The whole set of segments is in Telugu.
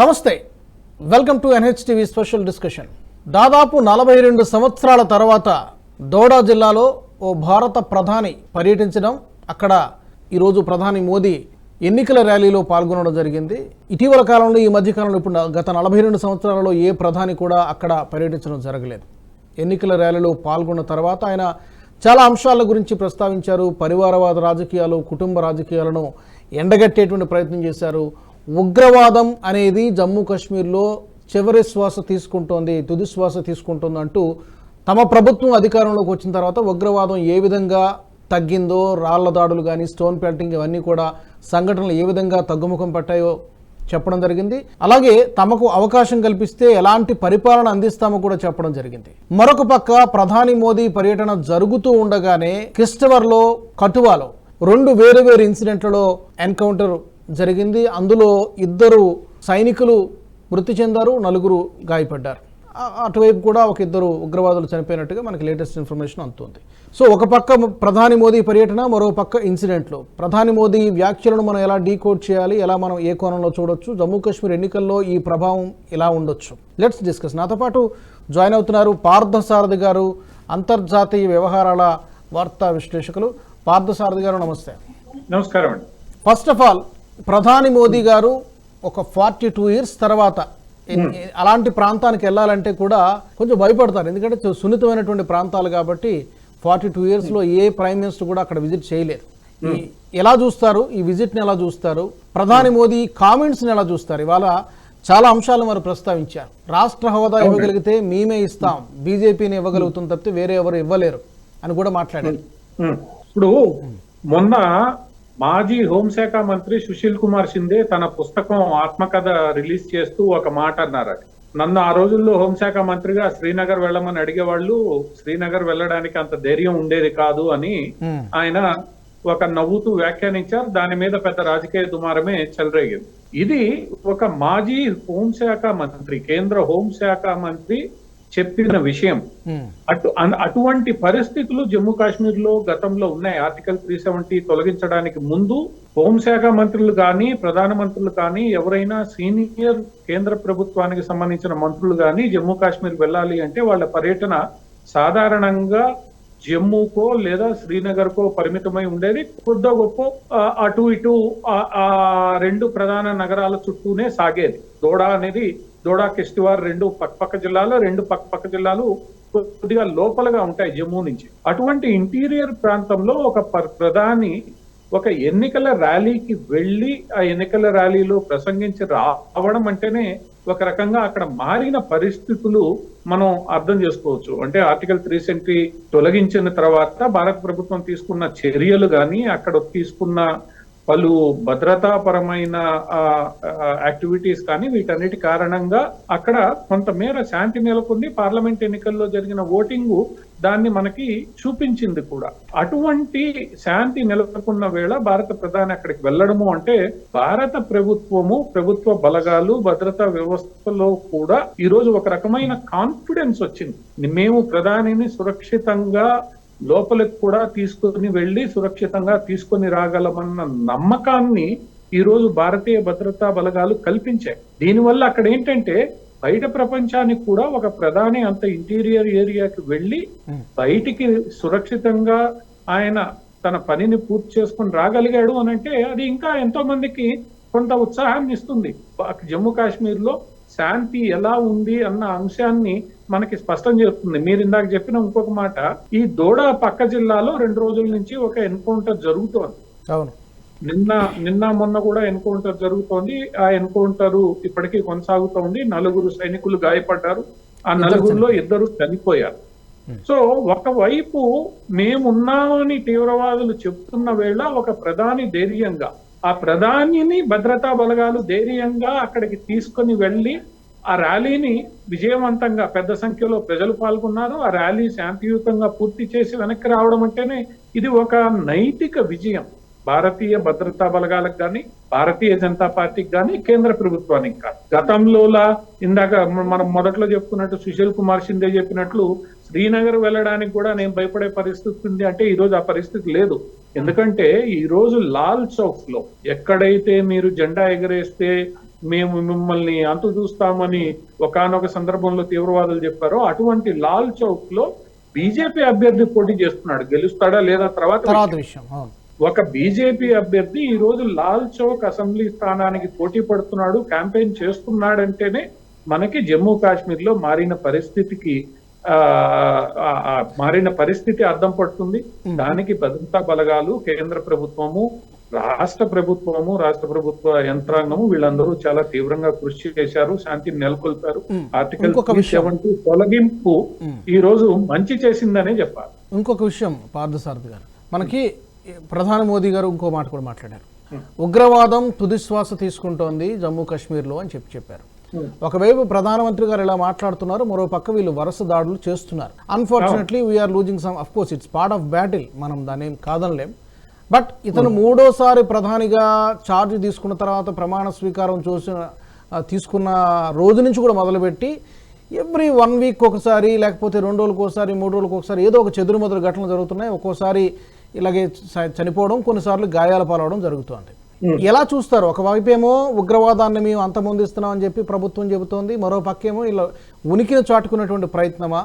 నమస్తే. Welcome to NHTV special discussion. దాదాపు నలభై రెండు సంవత్సరాల తర్వాత దోడా జిల్లాలో ఓ భారత ప్రధాని పర్యటించడం అక్కడ ఈరోజు ప్రధాని మోదీ ఎన్నికల ర్యాలీలో పాల్గొనడం జరిగింది. ఇటీవల కాలంలో ఈ మధ్య కాలంలో ఇప్పుడు గత నలభై రెండు సంవత్సరాలలో ఏ ప్రధాని కూడా అక్కడ పర్యటించడం జరగలేదు. ఎన్నికల ర్యాలీలో పాల్గొన్న తర్వాత ఆయన చాలా అంశాల గురించి ప్రస్తావించారు. పరివారవాద రాజకీయాలు కుటుంబ రాజకీయాలను ఎండగట్టేటువంటి ప్రయత్నం చేశారు. ఉగ్రవాదం అనేది జమ్మూ కాశ్మీర్లో చివరి శ్వాస తీసుకుంటోంది తుది శ్వాస తీసుకుంటుంది అంటూ తమ ప్రభుత్వం అధికారంలోకి వచ్చిన తర్వాత ఉగ్రవాదం ఏ విధంగా తగ్గిందో రాళ్ళ దాడులు కానీ స్టోన్ పెల్టింగ్ ఇవన్నీ కూడా సంఘటనలు ఏ విధంగా తగ్గుముఖం పట్టాయో చెప్పడం జరిగింది. అలాగే తమకు అవకాశం కల్పిస్తే ఎలాంటి పరిపాలన అందిస్తామో కూడా చెప్పడం జరిగింది. మరొక పక్క ప్రధాని మోదీ పర్యటన జరుగుతూ ఉండగానే క్రిస్టవర్లో కటువాలో రెండు వేరు వేరు ఇన్సిడెంట్లలో ఎన్కౌంటర్ జరిగింది. అందులో ఇద్దరు సైనికులు మృతి చెందారు నలుగురు గాయపడ్డారు. అటువైపు కూడా ఒక ఇద్దరు ఉగ్రవాదులు చనిపోయినట్టుగా మనకి లేటెస్ట్ ఇన్ఫర్మేషన్ అందుతుంది. సో ఒక పక్క ప్రధాని మోదీ పర్యటన మరో పక్క ఇన్సిడెంట్లు. ప్రధాని మోదీ వ్యాఖ్యలను మనం ఎలా డీకోడ్ చేయాలి ఎలా మనం ఏ కోణంలో చూడొచ్చు జమ్మూ కాశ్మీర్ ఎన్నికల్లో ఈ ప్రభావం ఎలా ఉండొచ్చు? లెట్స్ డిస్కస్ నాతో పాటు జాయిన్ అవుతున్నారు పార్థసారథి గారు అంతర్జాతీయ వ్యవహారాల వార్తా విశ్లేషకులు. పార్థసారథి గారు నమస్తే. నమస్కారం అండి. ఫస్ట్ ఆఫ్ ఆల్ ప్రధాని మోదీ గారు ఒక ఫార్టీ టూ ఇయర్స్ తర్వాత ఎన్- అలాంటి ప్రాంతానికి వెళ్ళాలంటే కూడా కొంచెం భయపడతారు. ఎందుకంటే సున్నితమైనటువంటి ప్రాంతాలు కాబట్టి ఫార్టీ టూ ఇయర్స్లో ఏ ప్రైమ్ మినిస్టర్ కూడా అక్కడ విజిట్ చేయలేరు. ఈ- ఎలా చూస్తారు? ఈ విజిట్ని ఎలా చూస్తారు? ప్రధాని మోదీ కామెంట్స్ని ఎలా చూస్తారు? ఇవాళ చాలా అంశాలు మరి ప్రస్తావించారు. రాష్ట్ర హోదా ఇవ్వగలిగితే మేమే ఇస్తాం. బీజేపీని ఇవ్వగలుగుతుంది తప్పితే వేరే ఎవరు ఇవ్వలేరు అని కూడా మాట్లాడారు. ఇప్పుడు మొన్న మాజీ హోంశాఖ మంత్రి సుశీల్ కుమార్ షిందే తన పుస్తకం ఆత్మకథ రిలీజ్ చేస్తూ ఒక మాట అన్నారు. నన్ను ఆ రోజుల్లో హోంశాఖ మంత్రిగా శ్రీనగర్ వెళ్ళమని అడిగేవాళ్ళు శ్రీనగర్ వెళ్ళడానికి అంత ధైర్యం ఉండేది కాదు అని ఆయన ఒక నవ్వుతూ వ్యాఖ్యానించారు. దాని మీద పెద్ద రాజకీయ దుమారమే చెలరేగింది. ఇది ఒక మాజీ హోంశాఖ మంత్రి కేంద్ర హోంశాఖ మంత్రి చెప్పిన విషయం. అటు అటువంటి పరిస్థితులు జమ్మూ కాశ్మీర్లో గతంలో ఉన్నాయి. ఆర్టికల్ త్రీ సెవెంటీ తొలగించడానికి ముందు హోంశాఖ మంత్రులు కానీ ప్రధానమంత్రులు కానీ ఎవరైనా సీనియర్ కేంద్ర ప్రభుత్వానికి సంబంధించిన మంత్రులు కానీ జమ్మూ కాశ్మీర్ వెళ్ళాలి అంటే వాళ్ళ పర్యటన సాధారణంగా జమ్మూకో లేదా శ్రీనగర్ కో పరిమితమై ఉండేది. కొద్దో గొప్ప అటు ఇటు ఆ రెండు ప్రధాన నగరాల చుట్టూనే సాగేది. దోడా అనేది దోడా కిష్టివార్ రెండు పక్కపక్క జిల్లాలు రెండు పక్కపక్క జిల్లాలు కొద్దిగా లోపలగా ఉంటాయి జమ్మూ నుంచి. అటువంటి ఇంటీరియర్ ప్రాంతంలో ఒక ప- ప్రధాని ఒక ఎన్నికల ర్యాలీకి వెళ్ళి ఆ ఎన్నికల ర్యాలీలో ప్రసంగించి రావడం అంటేనే ఒక రకంగా అక్కడ మారిన పరిస్థితులు మనం అర్థం చేసుకోవచ్చు. అంటే ఆర్టికల్ త్రీ సెంట్రీ తొలగించిన తర్వాత భారత ప్రభుత్వం తీసుకున్న చర్యలు కానీ అక్కడ తీసుకున్న పలు భద్రతాపరమైన యాక్టివిటీస్ కానీ వీటన్నిటి కారణంగా అక్కడ కొంతమేర శాంతి నెలకొంది పార్లమెంట్ ఎన్నికల్లో జరిగిన ఓటింగ్ దాన్ని మనకి చూపించింది కూడా. అటువంటి శాంతి నెలకొన్న వేళ భారత ప్రధాని అక్కడికి వెళ్ళడము అంటే భారత ప్రభుత్వము ప్రభుత్వ బలగాలు భద్రతా వ్యవస్థలో కూడా ఈరోజు ఒక రకమైన కాన్ఫిడెన్స్ వచ్చింది. మేము ప్రధానిని సురక్షితంగా లోపలికి కూడా తీసుకొని వెళ్ళి సురక్షితంగా తీసుకొని రాగలమన్న నమ్మకాన్ని ఈ రోజు భారతీయ భద్రతా బలగాలు కల్పించాయి. దీనివల్ల అక్కడ ఏంటంటే బయట ప్రపంచానికి కూడా ఒక ప్రధాని అంత ఇంటీరియర్ ఏరియాకి వెళ్ళి బయటికి సురక్షితంగా ఆయన తన పనిని పూర్తి చేసుకొని రాగలిగాడు అని అంటే అది ఇంకా ఎంతో మందికి కొంత ఉత్సాహాన్ని ఇస్తుంది. జమ్మూ కాశ్మీర్లో శాంతి ఎలా ఉంది అన్న అంశాన్ని మనకి స్పష్టం చేస్తుంది మీరు ఇందాక చెప్పిన ఇంకొక మాట ఈ దోడా పక్క జిల్లాలో రెండు రోజుల నుంచి ఒక ఎన్కౌంటర్ జరుగుతోంది. అవును. నిన్న నిన్న మొన్న కూడా ఎన్కౌంటర్ జరుగుతోంది. ఆ ఎన్కౌంటర్ ఇప్పటికీ కొనసాగుతోంది. నలుగురు సైనికులు గాయపడ్డారు. ఆ నలుగురిలో ఇద్దరు చనిపోయారు. సో ఒకవైపు మేమున్నామని తీవ్రవాదులు చెప్తున్న వేళ ఒక ప్రధాని ధైర్యంగా ఆ ప్రధానిని భద్రతా బలగాలు ధైర్యంగా అక్కడికి తీసుకొని వెళ్ళి ఆ ర్యాలీని విజయవంతంగా పెద్ద సంఖ్యలో ప్రజలు పాల్గొన్నారు. ఆ ర్యాలీ శాంతియుతంగా పూర్తి చేసి వెనక్కి రావడం అంటేనే ఇది ఒక నైతిక విజయం. భారతీయ భద్రతా బలగాలకు కానీ భారతీయ జనతా పార్టీకి కానీ కేంద్ర ప్రభుత్వానికి కానీ గతంలోలా ఇందాక మనం మొదట్లో చెప్పుకున్నట్టు సుశీల్ కుమార్ షిందే చెప్పినట్లు శ్రీనగర్ వెళ్ళడానికి కూడా నేను భయపడే పరిస్థితి ఉంది అంటే ఈ రోజు ఆ పరిస్థితి లేదు. ఎందుకంటే ఈ రోజు లాల్ చౌక్లో ఎక్కడైతే మీరు జెండా ఎగరేస్తే మేము మిమ్మల్ని అంతు చూస్తామని ఒకానొక సందర్భంలో తీవ్రవాదులు చెప్పారో. అటువంటి లాల్ చౌక్లో బీజేపీ అభ్యర్థి పోటీ చేస్తున్నాడు. గెలుస్తాడా లేదా తర్వాత విషయం. ఒక బీజేపీ అభ్యర్థి ఈ రోజు లాల్ చౌక్ అసెంబ్లీ స్థానానికి పోటీ పడుతున్నాడు క్యాంపెయిన్ చేస్తున్నాడంటేనే మనకి జమ్మూ కాశ్మీర్లో మారిన పరిస్థితికి ఆ, మారిన పరిస్థితి అర్థం పడుతుంది. దానికి భద్రతా బలగాలు కేంద్ర ప్రభుత్వము రాష్ట్ర ప్రభుత్వము రాష్ట్ర ప్రభుత్వ యంత్రాంగము వీళ్ళందరూ చాలా తీవ్రంగా కృషి చేశారు శాంతిని నెలకొల్పారు. ఆర్టికల్. సెవెంటీ తొలగింపు. ఈ రోజు మంచి చేసిందనే చెప్పాలి. ఇంకొక విషయం పార్థసారథి గారు. మనకి ప్రధాని మోదీ గారు ఇంకో మాట కూడా మాట్లాడారు. ఉగ్రవాదం తుదిశ్వాస తీసుకుంటోంది జమ్మూ కాశ్మీర్లో అని చెప్పి చెప్పారు. ఒకవైపు ప్రధానమంత్రి గారు ఇలా మాట్లాడుతున్నారు మరో పక్క వీళ్ళు వరుస దాడులు చేస్తున్నారు. Unfortunately we're losing some of course it's part of battle మనం దాన్ని ఏం కాదనలేం. బట్ ఇతను మూడోసారి ప్రధానిగా ఛార్జ్ తీసుకున్న తర్వాత ప్రమాణ స్వీకారం చూసిన తీసుకున్న రోజు నుంచి కూడా మొదలుపెట్టి ఎవ్రీ వన్ వీక్ ఒకసారి లేకపోతే రెండు రోజులకు ఒకసారి మూడు రోజులకు ఒకసారి ఏదో ఒక చెదురు మొదలు ఘటనలు జరుగుతున్నాయి. ఒక్కోసారి ఇలాగే చనిపోవడం కొన్నిసార్లు గాయాల పాలవడం జరుగుతుంది. ఎలా చూస్తారు? ఒకవైపు ఏమో ఉగ్రవాదాన్ని మేము అంతమొందిస్తున్నాం అని చెప్పి ప్రభుత్వం చెబుతోంది. మరో పక్కేమో ఇలా ఉనికిని చాటుకునేటువంటి ప్రయత్నమా?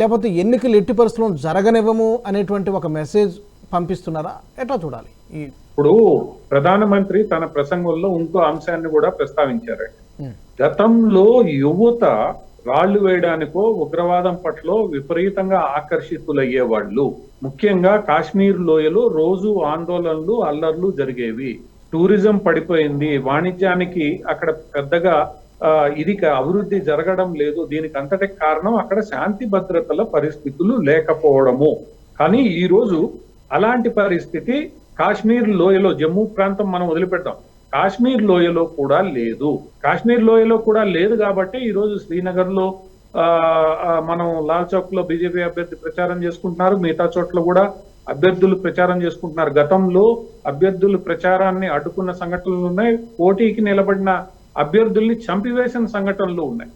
లేకపోతే ఎన్నికలు ఎట్టి పరిస్థితుల్లో జరగనివ్వము అనేటువంటి ఒక మెసేజ్ పంపిస్తున్నారా? ఎట్లా చూడాలి? ఈ ఇప్పుడు ప్రధానమంత్రి తన ప్రసంగంలో ఇంకో అంశాన్ని కూడా ప్రస్తావించారండి గతంలో యువత రాళ్ళు వేయడానికో ఉగ్రవాదం పట్ల విపరీతంగా ఆకర్షితులయ్యేవాళ్ళు. ముఖ్యంగా కాశ్మీర్ లోయలో రోజు ఆందోళనలు అల్లర్లు జరిగేవి. టూరిజం పడిపోయింది. వాణిజ్యానికి అక్కడ పెద్దగా ఇది అభివృద్ధి జరగడం లేదు. దీనికి అంతటి కారణం అక్కడ శాంతి భద్రతల పరిస్థితులు లేకపోవడము. కానీ ఈ రోజు అలాంటి పరిస్థితి కాశ్మీర్ లోయలో జమ్మూ ప్రాంతం మనం వదిలిపెట్టాం కాశ్మీర్ లోయలో కూడా లేదు. కాశ్మీర్ లోయలో కూడా లేదు కాబట్టి ఈరోజు శ్రీనగర్లో మనం లాల్ చౌక్లో బీజేపీ అభ్యర్థి ప్రచారం చేసుకుంటున్నారు. మిగతా చోట్ల కూడా అభ్యర్థులు ప్రచారం చేసుకుంటున్నారు. గతంలో అభ్యర్థులు ప్రచారాన్ని అడ్డుకున్న సంఘటనలు ఉన్నాయి. పోటీకి నిలబడిన అభ్యర్థుల్ని చంపివేసిన సంఘటనలు ఉన్నాయి.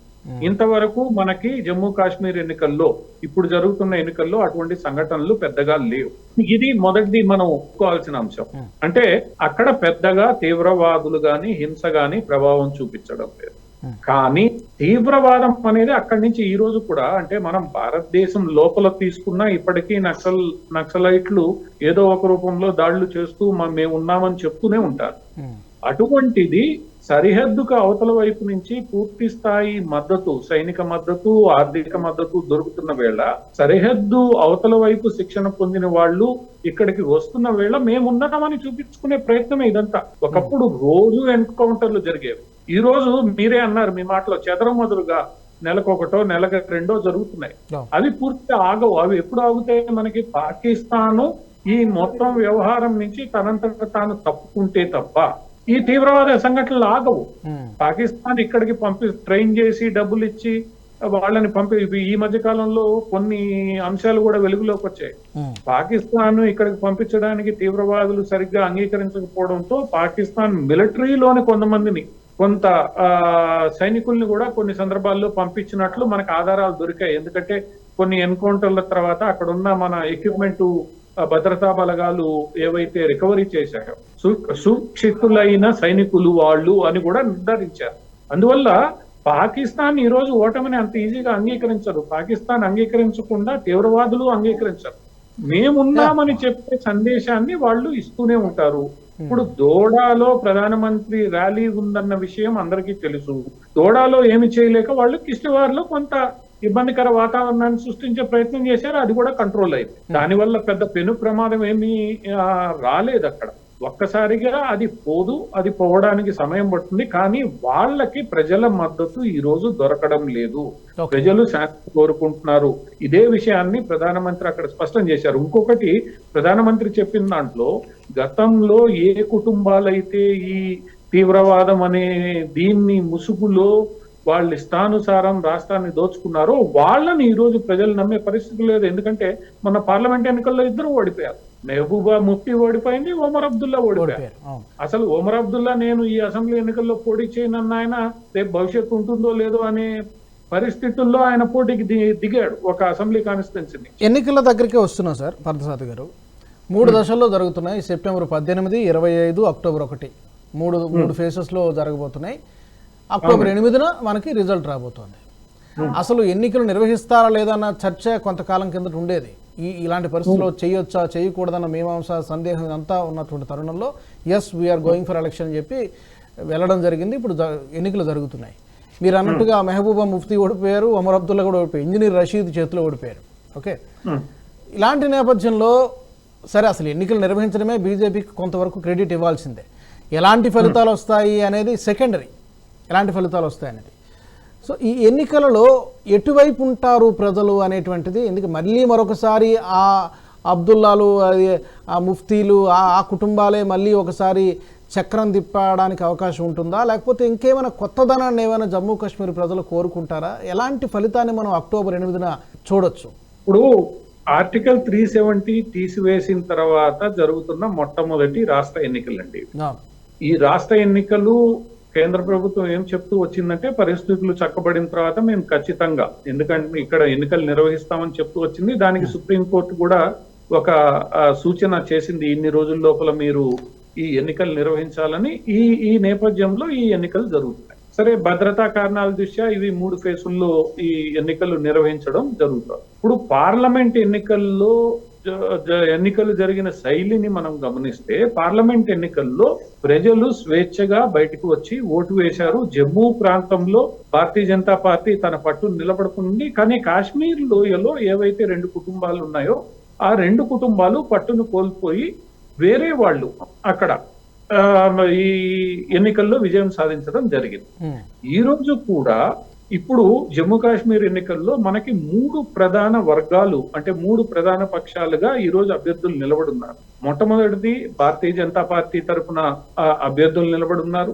ఇంతవరకు మనకి జమ్మూ కాశ్మీర్ ఎన్నికల్లో ఇప్పుడు జరుగుతున్న ఎన్నికల్లో అటువంటి సంఘటనలు పెద్దగా లేవు. ఇది మొదటిది మనం ఒప్పుకోవాల్సిన అంశం. అంటే అక్కడ పెద్దగా తీవ్రవాదులు గాని హింస గాని ప్రభావం చూపించడం లేదు. కానీ తీవ్రవాదం అనేది అక్కడి నుంచి ఈ రోజు కూడా అంటే మనం భారతదేశం లోపల తీసుకున్న ఇప్పటికీ నక్సల్ నక్సలైట్లు ఏదో ఒక రూపంలో దాడులు చేస్తూ మేము ఉన్నామని చెప్తూనే ఉంటారు. అటువంటిది సరిహద్దుకు అవతల వైపు నుంచి పూర్తి స్థాయి మద్దతు సైనిక మద్దతు ఆర్థిక మద్దతు దొరుకుతున్న వేళ సరిహద్దు అవతల వైపు శిక్షణ పొందిన వాళ్ళు ఇక్కడికి వస్తున్న వేళ మేమున్నామని చూపించుకునే ప్రయత్నమే ఇదంతా. ఒకప్పుడు రోజు ఎన్కౌంటర్లు జరిగేవి. ఈ రోజు మీరే అన్నారు మీ మాటలో చెదరమదురుగా నెలకొకటో నెలకు రెండో జరుగుతున్నాయి. అవి పూర్తిగా ఆగవు. అవి ఎప్పుడు ఆగుతాయి? మనకి పాకిస్తాను ఈ మొత్తం వ్యవహారం నుంచి తనంతట తాను తప్పుకుంటే తప్ప. ఈ తీవ్రవాద సంఘటనలు ఆగవు. పాకిస్తాన్ ఇక్కడికి పంపి ట్రైన్ చేసి డబ్బులు ఇచ్చి వాళ్ళని పంపి ఈ మధ్య కాలంలో కొన్ని అంశాలు కూడా వెలుగులోకి వచ్చాయి. పాకిస్తాన్ ఇక్కడికి పంపించడానికి తీవ్రవాదులు సరిగ్గా అంగీకరించకపోవడంతో పాకిస్తాన్ మిలిటరీలోని కొంతమందిని కొంత సైనికుల్ని కూడా కొన్ని సందర్భాల్లో పంపించినట్లు మనకు ఆధారాలు దొరికాయి. ఎందుకంటే కొన్ని ఎన్కౌంటర్ల తర్వాత అక్కడ ఉన్న మన ఎక్విప్మెంట్ భద్రతా బలగాలు ఏవైతే రికవరీ చేశాయో సుక్షితులైన సైనికులు వాళ్ళు అని కూడా నిర్ధారించారు. అందువల్ల పాకిస్తాన్ ఈ రోజు ఓటమిని అంత ఈజీగా అంగీకరించరు పాకిస్తాన్ అంగీకరించకుండా తీవ్రవాదులు అంగీకరించరు. మేమున్నామని చెప్పే సందేశాన్ని వాళ్ళు ఇస్తూనే ఉంటారు. ఇప్పుడు దోడాలో ప్రధానమంత్రి ర్యాలీ ఉందన్న విషయం అందరికీ తెలుసు. దోడాలో ఏమి చేయలేక వాళ్ళు కిష్టివార్లో కొంత ఇబ్బందికర వాతావరణాన్ని సృష్టించే ప్రయత్నం చేశారు అది కూడా కంట్రోల్ అయింది. దానివల్ల పెద్ద పెను ప్రమాదం ఏమీ రాలేదు అక్కడ. ఒక్కసారిగా అది పోదు అది పోవడానికి సమయం పడుతుంది కానీ వాళ్ళకి ప్రజల మద్దతు ఈ రోజు దొరకడం లేదు. ప్రజలు శాంతి కోరుకుంటున్నారు. ఇదే విషయాన్ని ప్రధానమంత్రి అక్కడ స్పష్టం చేశారు. ఇంకొకటి ప్రధానమంత్రి చెప్పిన దాంట్లో గతంలో ఏ కుటుంబాలైతే ఈ తీవ్రవాదం అనే దీన్ని ముసుగులో వాళ్ళ ఇష్టానుసారం రాష్ట్రాన్ని దోచుకున్నారో వాళ్ళని ఈ రోజు ప్రజలు నమ్మే పరిస్థితి లేదు. ఎందుకంటే మన పార్లమెంట్ ఎన్నికల్లో ఇద్దరు ఓడిపోయారు. మెహబూబా ముఫ్తీ ఓడిపోయింది ఓమర్ అబ్దుల్లా ఓడిపోయారు. అసలు ఓమర్ అబ్దుల్లా నేను ఈ అసెంబ్లీ ఎన్నికల్లో పోటీ చేయనన్న ఆయన రేపు భవిష్యత్తు ఉంటుందో లేదో అనే పరిస్థితుల్లో ఆయన పోటీకి దిగాడు ఒక అసెంబ్లీ కాన్స్టిట్యున్సీని. ఎన్నికల దగ్గరికే వస్తున్నాం సార్ పార్థసారథి గారు. మూడు దశల్లో జరుగుతున్నాయి. సెప్టెంబర్ పద్దెనిమిది ఇరవై ఐదు అక్టోబర్ ఒకటి. మూడు మూడు ఫేసెస్లో జరగబోతున్నాయి. అక్టోబర్ ఎనిమిదిన మనకి రిజల్ట్ రాబోతోంది. అసలు ఎన్నికలు నిర్వహిస్తారా లేదా అన్న చర్చ కొంతకాలం కిందట ఉండేది. ఈ ఇలాంటి పరిస్థితుల్లో చేయొచ్చా చేయకూడదన్న మీమాంస సందేహం ఇదంతా ఉన్నటువంటి తరుణంలో yes we're going for election అని చెప్పి వెళ్ళడం జరిగింది. ఇప్పుడు జ- ఎన్నికలు జరుగుతున్నాయి. మీరు అన్నట్టుగా మెహబూబా ముఫ్తీ ఓడిపోయారు ఒమర్ అబ్దుల్లా కూడా ఓడిపోయారు ఇంజనీర్ రషీద్ చేతిలో ఓడిపోయారు. ఓకే. ఇలాంటి నేపథ్యంలో సరే అసలు ఎన్నికలు నిర్వహించడమే బీజేపీకి కొంతవరకు క్రెడిట్ ఇవ్వాల్సిందే. ఎలాంటి ఫలితాలు వస్తాయి అనేది సెకండరీ. ఎలాంటి ఫలితాలు వస్తాయి అనేది సో ఈ ఎన్నికలలో ఎటువైపు ఉంటారు ప్రజలు అనేటువంటిది ఎందుకు మళ్ళీ మరొకసారి ఆ అబ్దుల్లాలు అది ఆ ముఫ్తీలు ఆ కుటుంబాలే మళ్ళీ ఒకసారి చక్రం తిప్పడానికి అవకాశం ఉంటుందా? లేకపోతే ఇంకేమైనా కొత్తదనాన్ని ఏమైనా జమ్మూ కాశ్మీర్ ప్రజలు కోరుకుంటారా? ఎలాంటి ఫలితాన్ని మనం అక్టోబర్ ఎనిమిదిన చూడొచ్చు? ఇప్పుడు ఆర్టికల్ త్రీ సెవెంటీ తీసివేసిన తర్వాత జరుగుతున్న మొట్టమొదటి రాష్ట్ర ఎన్నికలండి. ఈ రాష్ట్ర ఎన్నికలు కేంద్ర ప్రభుత్వం ఏం చెప్తూ వచ్చిందంటే పరిస్థితులు చక్కబడిన తర్వాత మేము ఖచ్చితంగా ఎందుకంటే ఇక్కడ ఎన్నికలు నిర్వహిస్తామని చెప్తూ వచ్చింది. దానికి సుప్రీంకోర్టు కూడా ఒక సూచన చేసింది ఇన్ని రోజుల లోపల మీరు ఈ ఎన్నికలు నిర్వహించాలని. ఈ ఈ నేపథ్యంలో ఈ ఎన్నికలు జరుగుతున్నాయి. సరే భద్రతా కారణాల దృష్ట్యా ఇవి మూడు ఫేసుల్లో ఈ ఎన్నికలు నిర్వహించడం జరుగుతుంది. ఇప్పుడు పార్లమెంట్ ఎన్నికల్లో ఎన్నికలు జరిగిన శైలిని మనం గమనిస్తే పార్లమెంట్ ఎన్నికల్లో ప్రజలు స్వేచ్ఛగా బయటకు వచ్చి ఓటు వేశారు. జమ్మూ ప్రాంతంలో భారతీయ జనతా పార్టీ తన పట్టు నిలబడుతుంది కానీ కాశ్మీర్ లోయలో ఏవైతే రెండు కుటుంబాలు ఉన్నాయో ఆ రెండు కుటుంబాలు పట్టును కోల్పోయి వేరే వాళ్ళు అక్కడ ఈ ఎన్నికల్లో విజయం సాధించడం జరిగింది. ఈ రోజు కూడా ఇప్పుడు జమ్మూ కాశ్మీర్ ఎన్నికల్లో మనకి మూడు ప్రధాన వర్గాలు అంటే మూడు ప్రధాన పక్షాలుగా ఈ రోజు అభ్యర్థులు నిలబడున్నారు. మొట్టమొదటిది భారతీయ జనతా పార్టీ తరఫున అభ్యర్థులు నిలబడున్నారు.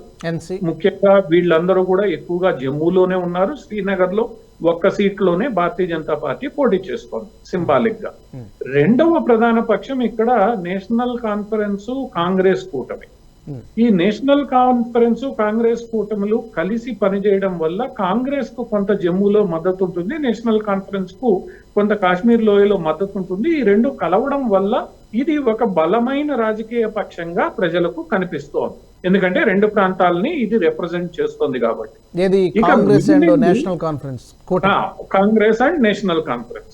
ముఖ్యంగా వీళ్ళందరూ కూడా ఎక్కువగా జమ్మూలోనే ఉన్నారు శ్రీనగర్లో ఒక్క సీట్లోనే భారతీయ జనతా పార్టీ పోటీ చేస్తోంది సింబాలిక్గా. రెండవ ప్రధాన పక్షం ఇక్కడ నేషనల్ కాన్ఫరెన్స్ కాంగ్రెస్ కూటమి. ఈ నేషనల్ కాన్ఫరెన్స్ కాంగ్రెస్ కూటమిలు కలిసి పనిచేయడం వల్ల కాంగ్రెస్కు కొంత జమ్మూలో మద్దతు ఉంటుంది నేషనల్ కాన్ఫరెన్స్కు కొంత కాశ్మీర్ లోయలో మద్దతు ఉంటుంది. ఈ రెండు కలవడం వల్ల ఇది ఒక బలమైన రాజకీయ పక్షంగా ప్రజలకు కనిపిస్తోంది. ఎందుకంటే రెండు ప్రాంతాలని ఇది రిప్రజెంట్ చేస్తుంది కాబట్టి. Congress and National Conference Congress and National Conference.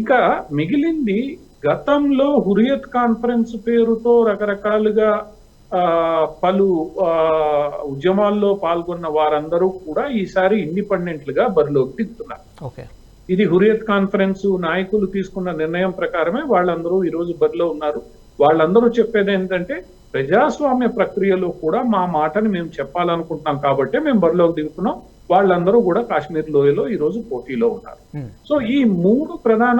ఇంకా మిగిలింది గతంలో హురియత్ కాన్ఫరెన్స్ పేరుతో రకరకాలుగా పలు ఆ, ఉద్యమాల్లో పాల్గొన్న వారందరూ కూడా ఈసారి ఇండిపెండెంట్లుగా బరిలోకి దిగుతున్నారు. ఓకే. ఇది హురియత్ కాన్ఫరెన్స్ నాయకులు తీసుకున్న నిర్ణయం ప్రకారమే వాళ్ళందరూ ఈ రోజు బరిలో ఉన్నారు. వాళ్ళందరూ చెప్పేది ఏంటంటే ప్రజాస్వామ్య ప్రక్రియలో కూడా మా మాటని మేము చెప్పాలనుకుంటున్నాం కాబట్టి మేము బరిలోకి దిగుతున్నాం. వాళ్ళందరూ కూడా కాశ్మీర్ లోయలో ఈ రోజు పోటీలో ఉన్నారు. సో ఈ మూడు ప్రధాన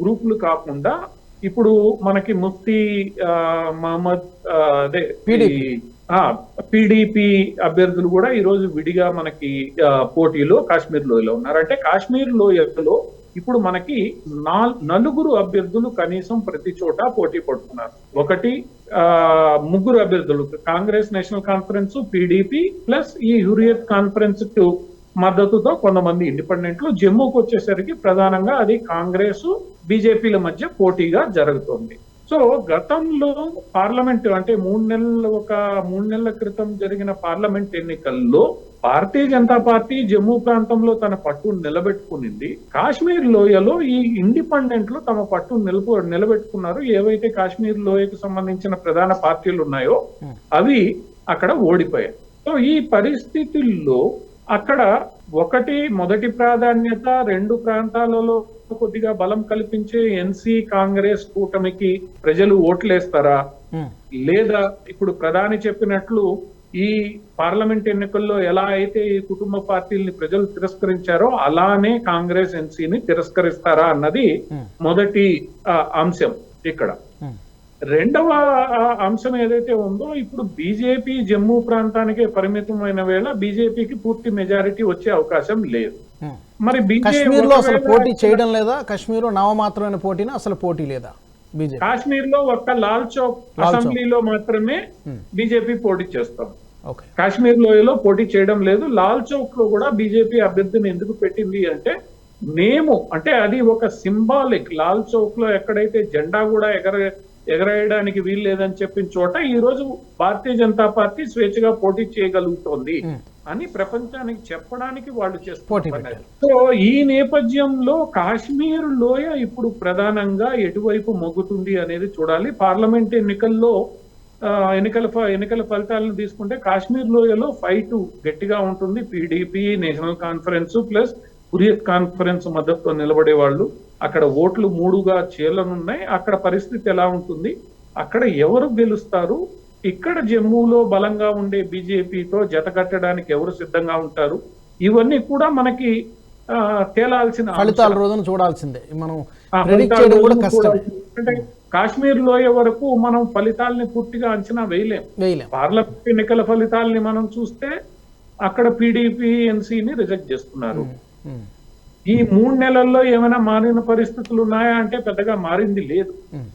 గ్రూపులు కాకుండా ఇప్పుడు మనకి ముఫ్తీ మహమ్మద్ అదే. పిడిపి అభ్యర్థులు కూడా ఈ రోజు విడిగా మనకి పోటీలో కాశ్మీర్ లోయలో ఉన్నారు అంటే కాశ్మీర్ లోయలో ఇప్పుడు మనకి నాల్- నలుగురు అభ్యర్థులు కనీసం ప్రతి చోట పోటీ పడుతున్నారు ఒకటి ఆ ముగ్గురు అభ్యర్థులు కాంగ్రెస్ నేషనల్ కాన్ఫరెన్స్ పిడిపి ప్లస్ ఈ హురియత్ కాన్ఫరెన్స్ మద్దతుతో కొంతమంది ఇండిపెండెంట్లు జమ్మూకు వచ్చేసరికి ప్రధానంగా అది కాంగ్రెస్ బీజేపీల మధ్య పోటీగా జరుగుతోంది. సో గతంలో పార్లమెంట్ అంటే మూడు నెలల ఒక మూడు నెలల క్రితం జరిగిన పార్లమెంట్ ఎన్నికల్లో భారతీయ జనతా పార్టీ జమ్మూ ప్రాంతంలో తన పట్టు నిలబెట్టుకునింది. కాశ్మీర్ లోయలో ఈ ఇండిపెండెంట్లు తమ పట్టు నిలుపు నిలబెట్టుకున్నారు. ఏవైతే కాశ్మీర్ లోయకు సంబంధించిన ప్రధాన పార్టీలు ఉన్నాయో అవి అక్కడ ఓడిపోయాయి. సో ఈ పరిస్థితుల్లో అక్కడ ఒకటి మొదటి ప్రాధాన్యత రెండు ప్రాంతాలలో కొద్దిగా బలం కల్పించే ఎన్సీ కాంగ్రెస్ కూటమికి ప్రజలు ఓట్లేస్తారా? లేదా ఇప్పుడు ప్రధాని చెప్పినట్లు ఈ పార్లమెంట్ ఎన్నికల్లో ఎలా అయితే ఈ కుటుంబ పార్టీల్ని ప్రజలు తిరస్కరించారో అలానే కాంగ్రెస్ ఎన్సీని తిరస్కరిస్తారా అన్నది మొదటి అంశం ఇక్కడ. రెండవ అంశం ఏదైతే ఉందో ఇప్పుడు బీజేపీ జమ్మూ ప్రాంతానికే పరిమితమైన వేళ బీజేపీకి పూర్తి మెజారిటీ వచ్చే అవకాశం లేదు. మరి బీజేపీ కశ్మీర్లో అసలు పోటీ చేయడం లేదా? కశ్మీర్ నామమాత్రమైన పోటీనా? అసలు పోటీ లేదా కాశ్మీర్లో ఒక్క లాల్ చౌక్ అసెంబ్లీలో మాత్రమే బీజేపీ పోటీ చేస్తాం. కాశ్మీర్ లోయలో పోటీ చేయడం లేదు. లాల్ చౌక్లో కూడా బీజేపీ అభ్యర్థిని ఎందుకు పెట్టింది అంటే మేము అంటే అది ఒక సింబాలిక్ లాల్ చౌక్లో ఎక్కడైతే జెండా కూడా ఎగర ఎగరేయడానికి వీలు లేదని చెప్పిన చోట ఈ రోజు భారతీయ జనతా పార్టీ స్వేచ్ఛగా పోటీ చేయగలుగుతోంది అని ప్రపంచానికి చెప్పడానికి వాళ్ళు పోటీ చేస్తున్న పని పెట్టారు. అది. సో ఈ నేపథ్యంలో కాశ్మీర్ లోయ ఇప్పుడు ప్రధానంగా ఎటువైపు మొగ్గుతుంది అనేది చూడాలి పార్లమెంట్ ఎన్నికల్లో ఎన్నికల ఎన్నికల ఫలితాలను తీసుకుంటే కాశ్మీర్ లోయలో ఫైట్ గట్టిగా ఉంటుంది పీడీపీ నేషనల్ కాన్ఫరెన్స్ ప్లస్ హురియత్ కాన్ఫరెన్స్ మద్దతుతో నిలబడే వాళ్ళు అక్కడ ఓట్లు మూడుగా చేలనున్నాయి అక్కడ పరిస్థితి ఎలా ఉంటుంది? అక్కడ ఎవరు గెలుస్తారు? ఇక్కడ జమ్మూలో బలంగా ఉండే బీజేపీతో జత కట్టడానికి ఎవరు సిద్ధంగా ఉంటారు? ఇవన్నీ కూడా మనకి తేలాల్సిన ఫలితాల రోజున చూడాల్సిందే. మనం అంటే కాశ్మీర్ లోయ వరకు మనం ఫలితాలని పూర్తిగా అంచనా వేయలేం. పార్లమెంట్ ఎన్నికల ఫలితాలని మనం చూస్తే అక్కడ పీడీపీ ఎన్సీని రిజెక్ట్ చేస్తున్నారు. ఈ మూడు నెలల్లో ఏమైనా మారిన పరిస్థితులు ఉన్నాయా అంటే పెద్దగా మారింది లేదు. ఉమ్,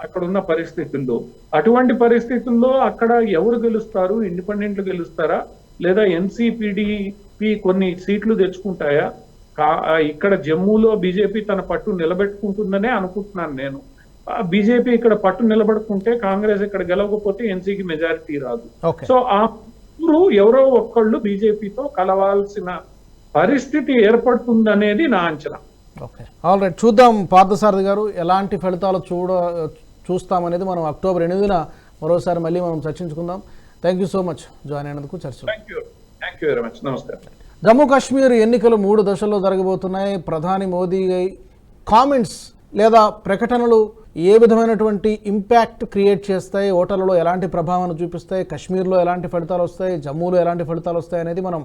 అక్కడ ఉన్న పరిస్థితుల్లో. అటువంటి పరిస్థితుల్లో అక్కడ ఎవరు గెలుస్తారు? ఇండిపెండెంట్లు గెలుస్తారా? లేదా ఎన్సీపీడీపీ కొన్ని సీట్లు తెచ్చుకుంటాయా? ఇక్కడ జమ్మూలో బీజేపీ తన పట్టు నిలబెట్టుకుంటుందనే అనుకుంటున్నాను నేను. బీజేపీ ఇక్కడ పట్టు నిలబడుకుంటే కాంగ్రెస్ ఇక్కడ గెలవకపోతే ఎన్సీకి మెజారిటీ రాదు. సో ఆ ఎవరో ఒక్కళ్ళు బీజేపీతో కలవాల్సిన పరిస్థితి ఏర్పడుతుందనేది నా అంచనా. ఓకే. All right. చూద్దాం పార్థసారథి గారు ఎలాంటి ఫలితాలు చూడ చూస్తామనేది మనం అక్టోబర్ ఎనిమిదిన మరోసారి మళ్ళీ మనం చర్చించుకుందాం. Thank you so much join అయినందుకు థ్యాంక్ యూ వెరీ మచ్ నమస్కారం. జమ్మూ కాశ్మీర్ ఎన్నికలు మూడు దశల్లో జరగబోతున్నాయి. ప్రధాని మోదీ కామెంట్స్ లేదా ప్రకటనలు ఏ విధమైనటువంటి ఇంపాక్ట్ క్రియేట్ చేస్తాయి? ఓటర్లలో ఎలాంటి ప్రభావాన్ని చూపిస్తాయి? కశ్మీర్లో ఎలాంటి ఫలితాలు వస్తాయి? జమ్మూలో ఎలాంటి ఫలితాలు వస్తాయి అనేది మనం